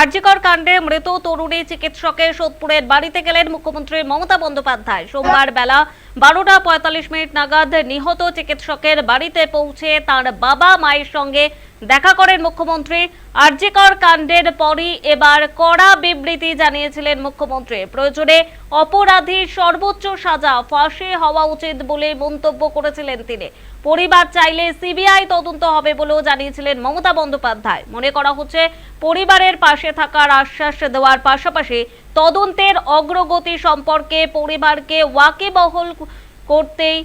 আরজিকর কাণ্ডে মৃত তরুণী চিকিৎসকের সোদপুরের বাড়িতে গেলেন মুখ্যমন্ত্রী মমতা বন্দ্যোপাধ্যায়। সোমবার বেলা বারোটা পঁয়তাল্লিশ মিনিট নাগাদ নিহত চিকিৎসকের বাড়িতে পৌঁছে তার বাবা মায়ের সঙ্গে দেখা করেন মুখ্যমন্ত্রী। আরজিকর কাণ্ডের পরই এবার কড়া বিবৃতি জানিয়েছিলেন মুখ্যমন্ত্রী। প্রয়োজনে অপরাধীর সর্বোচ্চ সাজা ফাঁসি হওয়া উচিত বলে মন্তব্য করেছিলেন তিনি। পরিবার চাইলে সিবিআই তদন্ত হবে বলেও জানিয়েছিলেন মমতা বন্দ্যোপাধ্যায়। মনে করা হচ্ছে, পরিবারের পাশে থাকার আশ্বাস দেওয়ার পাশাপাশি তদন্তের অগ্রগতি সম্পর্কে পরিবারকে ওয়াকিবহল করতেই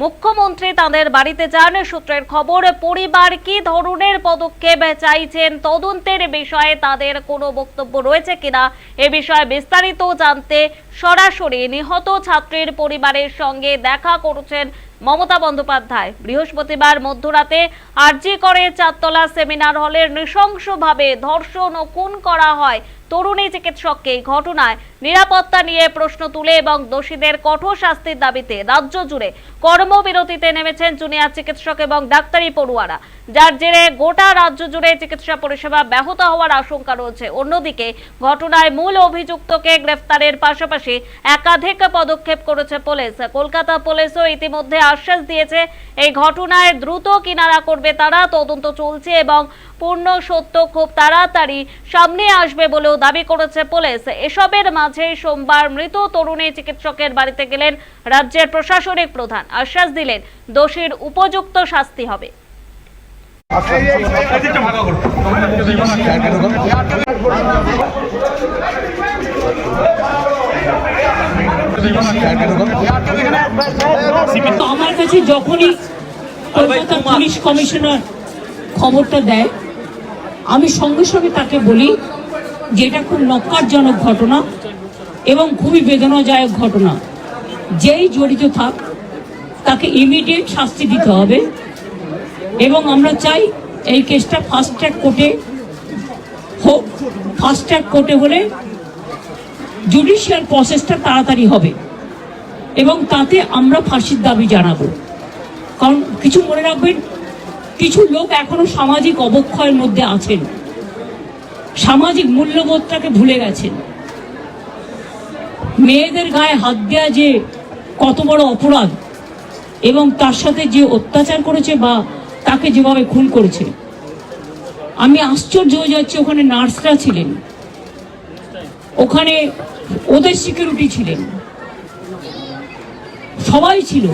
মুখ্যমন্ত্রী তাদের বাড়িতে যান। সূত্রের খবর, পরিবার কি ধরনের পদক্ষেপ চাইছেন তদন্তের বিষয়ে তাদের কোনো বক্তব্য রয়েছে কিনা? এ বিষয়ে বিস্তারিত জানতে সরাসরি নিহত ছাত্রীর পরিবারের সঙ্গে দেখা করেছেন মমতা বন্দ্যোপাধ্যায়। বৃহস্পতিবার মধ্যরাতে আরজি করে চারতলা সেমিনার হলের নৃশংসভাবে ধর্ষণ ও খুন করা হয় তরুণী চিকিৎসককে। ঘটনায় নিরাপত্তা নিয়ে প্রশ্ন তুলে এবং দোষীদের কঠোর শাস্তির দাবিতে রাজ্য জুড়ে কর্মবিরতিতে নেমেছেন জুনিয়র চিকিৎসক এবং ডাক্তারি পড়ুয়ারা। যার জেরে গোটা রাজ্য জুড়ে চিকিৎসা পরিষেবা ব্যাহত হওয়ার আশঙ্কা রয়েছে। অন্যদিকে ঘটনায় মূল অভিযুক্তকে গ্রেফতারের পাশাপাশি একাধিক পদক্ষেপ করেছে পুলিশ। কলকাতা পুলিশও ইতিমধ্যে আশ্বাস দিয়েছে, এই ঘটনায় দ্রুত কিনারা করবে তারা, তদন্ত চলছে এবং পূর্ণ সত্য খুব তাড়াতাড়ি সামনে আসবে বলেও দাবি করেছে পুলিশ। এসবের মাঝে সোমবার মৃত তরুণী চিকিৎসকের বাড়িতে গেলেন রাজ্যের প্রশাসনিক প্রধান। আশ্বাস দিলেন, দোষীর উপযুক্ত শাস্তি হবে। তো আমার কাছে যখনই কলকাতা পুলিশ কমিশনার খবরটা দেয়, আমি সঙ্গে সঙ্গে তাকে বলি যে এটা খুব নক্কারজনক ঘটনা এবং খুবই বেদনাদায়ক ঘটনা। যেই জড়িত থাক, তাকে ইমিডিয়েট শাস্তি দিতে হবে এবং আমরা চাই এই কেসটা ফাস্ট ট্র্যাক কোর্টে হোক। ফাস্ট ট্র্যাক কোর্টে হলে জুডিশিয়াল প্রসেসটা তাড়াতাড়ি হবে। এবং তাতে আমরা ফাঁসির দাবি জানাব। কারণ কিছু মনে রাখবেন, কিছু লোক এখনও সামাজিক অবক্ষয়ের মধ্যে আছেন। সামাজিক মূল্যবোধটাকে ভুলে গেছেন। মেয়েদের গায়ে হাত দেওয়া যে কত বড় অপরাধ, এবং তার সাথে যে অত্যাচার করেছে বা তাকে যেভাবে খুন করেছে। আমি আশ্চর্য হয়ে যাচ্ছি, ওখানে নার্সরা ছিলেন। ওখানে ওদের সিকিউরিটি ছিলেন। সবাই ছিল।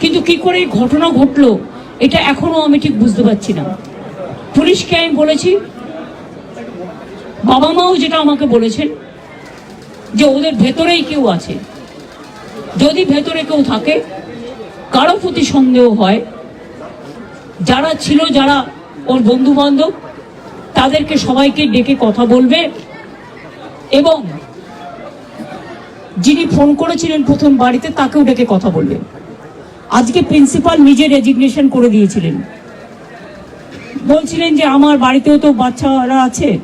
কিন্তু কি করে ঘটনা ঘটলো, এটা এখনও আমি ঠিক বুঝতে পারছি না। পুলিশকে আমি বলেছি, বাবা মাও যেটা আমাকে বলেছেন, যে ওদের ভেতরেই কেউ আছে। যদি ভেতরে কেউ থাকে, কারও প্রতি সন্দেহ হয়, যারা ছিল যারা ওর বন্ধু বান্ধব তাদেরকে সবাইকে ডেকে কথা বলবে এবং যিনি ফোন করেছিলেন প্রথম বাড়িতে, তাকেও ডেকে কথা বলবেন আজকে প্রিন্সিপাল নিজে রেজিগনেশন করে দিয়েছিলেন। বলছিলেন যে, আমার বাড়িতেও তো বাচ্চারা আছে,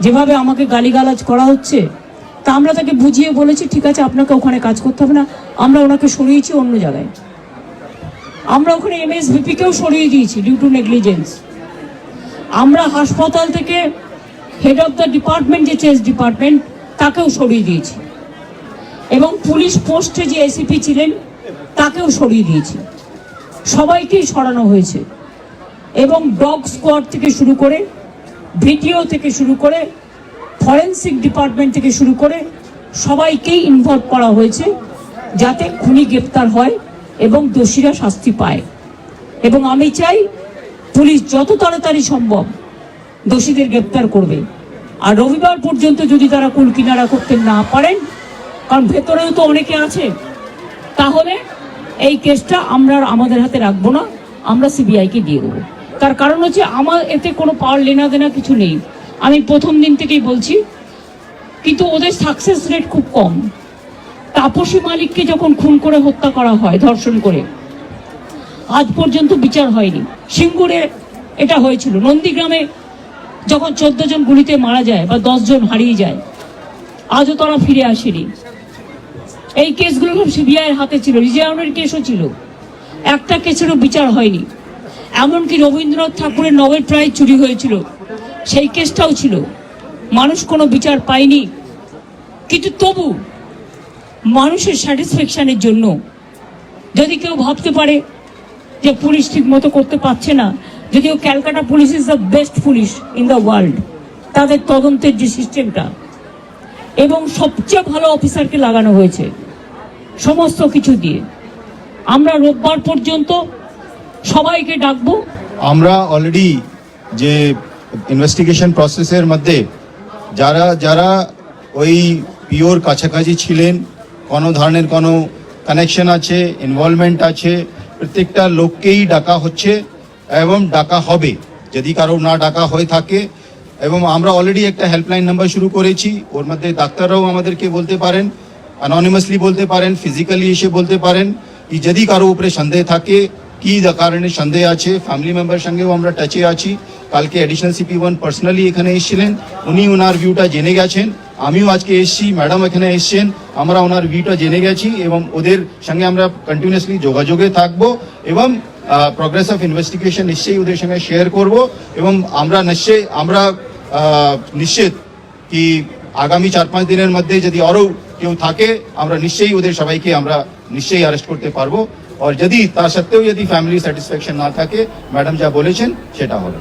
যেভাবে আমাকে গালিগালাজ করা হচ্ছে, তা আমরা তাকে বুঝিয়ে বলেছি, ঠিক আছে, আপনাকে ওখানে কাজ করতে হবে না, আমরা ওনাকে সরিয়েছি অন্য জায়গায়। আমরা ওখানে এমএসভিপিকেও সরিয়ে দিয়েছি ডিউ টু নেগলিজেন্স আমরা হাসপাতাল থেকে হেড অফ দ্য ডিপার্টমেন্ট যে চেস ডিপার্টমেন্ট তাকেও সরিয়ে দিয়েছি। এবং পুলিশ পোস্টে যে এসিপি ছিলেন, তাকেও সরিয়ে দিয়েছি। সবাইকেই সরানো হয়েছে। এবং ডগ স্কোয়াড থেকে শুরু করে, ভিডিও থেকে শুরু করে, ফরেন্সিক ডিপার্টমেন্ট থেকে শুরু করে, সবাইকেই ইনভলভ করা হয়েছে, যাতে খুনি গ্রেপ্তার হয় এবং দোষীরা শাস্তি পায়। এবং আমি চাই পুলিশ যত তাড়াতাড়ি সম্ভব দোষীদের গ্রেপ্তার করবে। আর রবিবার পর্যন্ত যদি তারা কুল কিনারা করতে না পারেন, কারণ ভেতরেও তো অনেকে আছে, তাহলে এই কেসটা আমরা আমাদের হাতে রাখব না, আমরা সিবিআইকে দিয়ে দেবো। তার কারণ হচ্ছে আমার এতে কোনো পাওয়ার লেনা দেনা কিছু নেই। আমি প্রথম দিন থেকেই বলছি, কিন্তু ওদের সাকসেস রেট খুব কম। তাপসী মালিককে যখন খুন করে হত্যা করা হয়, ধর্ষণ করে, আজ পর্যন্ত বিচার হয়নি। সিঙ্গুরে এটা হয়েছিল। নন্দীগ্রামে যখন চোদ্দ জন গুলিতে মারা যায় বা জন হারিয়ে যায়, আজও তারা ফিরে আসেনি। এই কেসগুলো সব সিবিআইয়ের হাতে ছিল, রিজার্ভের কেসও ছিল। একটা কেসেরও বিচার হয়নি। এমনকি রবীন্দ্রনাথ ঠাকুরের নোবেল প্রাইজ চুরি হয়েছিল, সেই কেসটাও ছিল। মানুষ কোনো বিচার পায়নি। কিন্তু তবু মানুষের স্যাটিসফ্যাকশানের জন্য যদি কেউ ভাবতে পারে যে পুলিশ ঠিক মতো করতে পারছে না যদিও Calcutta police is the best police in the world তাদের তদন্তের যে সিস্টেমটা, এবং সবচেয়ে ভালো অফিসারকে লাগানো হয়েছে, সমস্ত কিছু দিয়ে। আমরা রোববার পর্যন্ত সবাইকে ডাকবো। আমরা অলরেডি যে ইনভেস্টিগেশন প্রসেসের মধ্যে, যারা যারা ওই পিওর কাছাকাছি ছিলেন, কোনো ধরনের কোনো কানেকশন আছে ইনভলভমেন্ট আছে, প্রত্যেকটা লোককেই ডাকা হচ্ছে। এবং ডাকা হবে। যদি কারও না ডাকা হয়ে থাকে, এবং আমরা অলরেডি একটা হেল্পলাইন নাম্বার শুরু করেছি, ওর মধ্যে ডাক্তাররাও আমাদেরকে বলতে পারেন অননিমাসলি বলতে পারেন ফিজিক্যালি এসে বলতে পারেন কি যদি কারও উপরে সন্দেহ থাকে, কি কারণে সন্দেহ আছে ফ্যামিলি মেম্বার সঙ্গেও আমরা টাচে আছি। কালকে অ্যাডিশনাল সিপি ওয়ান পার্সোনালি এখানে এসেছিলেন, উনি ওনার ভিউটা জেনে গেছেন, আমিও আজকে এসেছি ম্যাডাম এখানে এসেছেন, আমরা ওনার ভিউটা জেনে গেছি, এবং ওদের সঙ্গে আমরা কন্টিনিউয়াসলি যোগাযোগে থাকব, এবং প্রগ্রেস অফ ইনভেস্টিগেশন নিশ্চয়ই ওদের সঙ্গে শেয়ার করব এবং আমরা নিশ্চয়ই, আমরা নিশ্চিত কি আগামী চার পাঁচ দিনের মধ্যে যদি আরও কেউ থাকে, আমরা নিশ্চয়ই ওদের সবাইকে আমরা নিশ্চয়ই অ্যারেস্ট করতে পারব। আর যদি তার সত্ত্বেও যদি ফ্যামিলি স্যাটিসফ্যাকশন না থাকে ম্যাডাম যা বলেছেন, সেটা হবে।